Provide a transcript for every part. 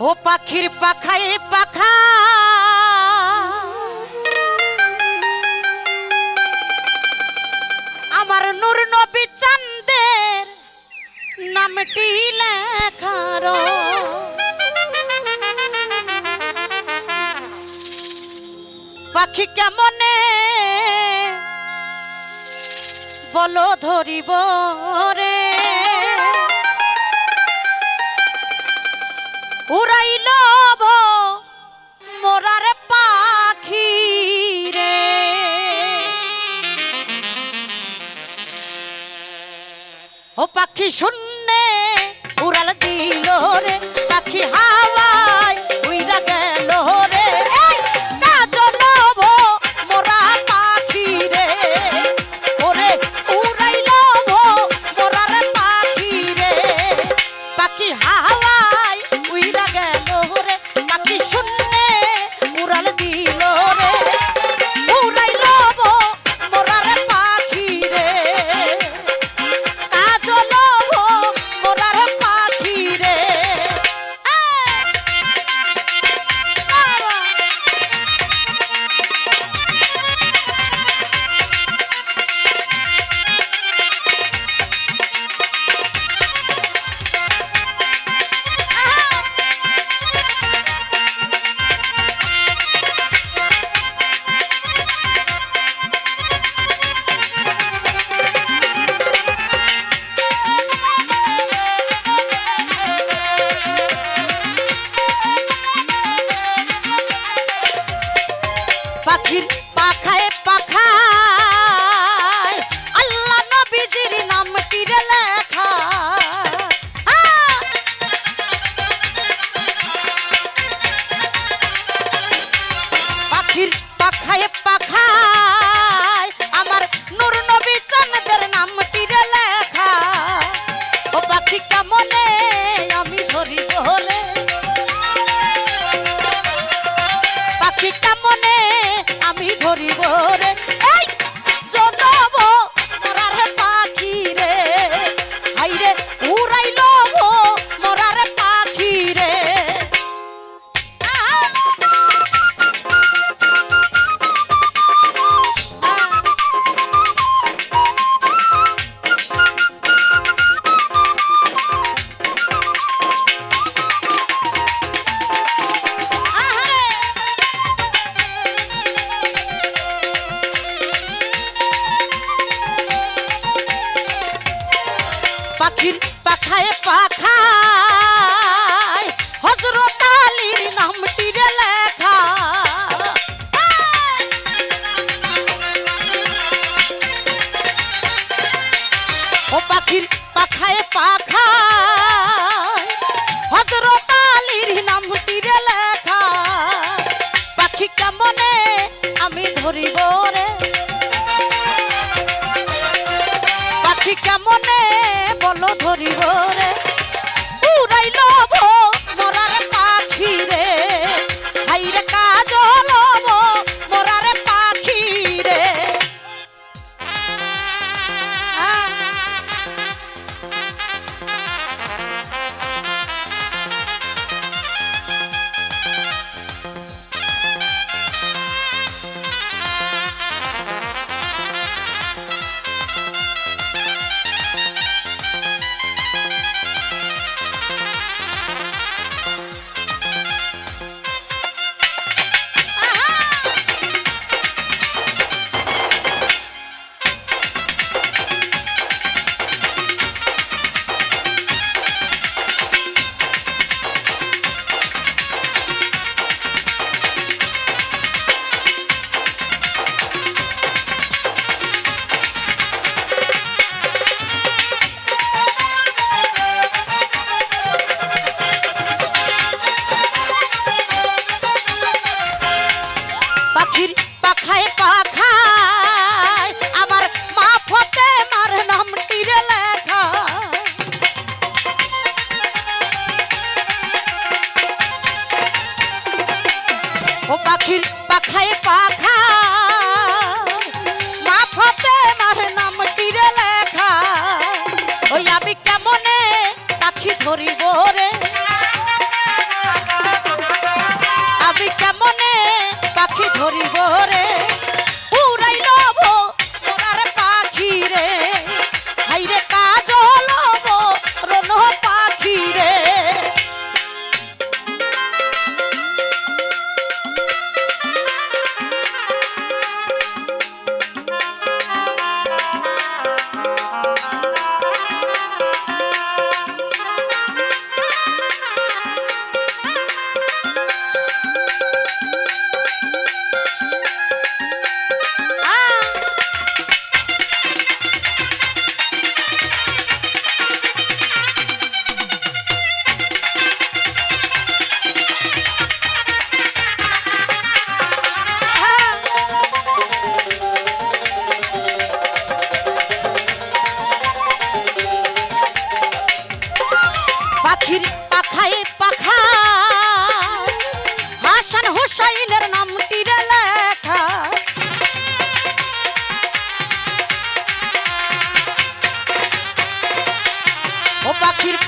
ও পাখির পাখাই পাখা। আমার নূর নবী চান্দের নামটি লেখার। পাখি কেমনে বলো ধরিব রে? উড়াইল মোরার পাখি রে ও পাখি শূন্যে উড়াল দিল রে পাখি হা পাখির পাখায় পাখা ধরিব রে পাখি কেমনে বলো ধরিব? পাখির পাখায় পাখা।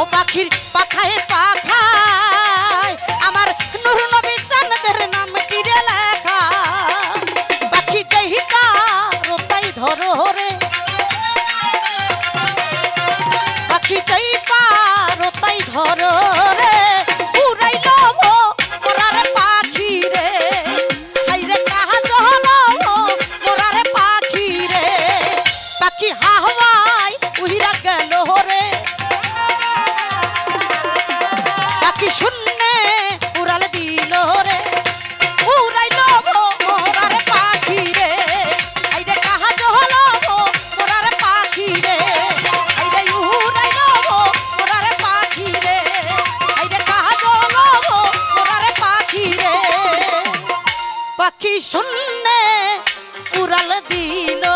ও পাখির পাখায় পাখা। দিন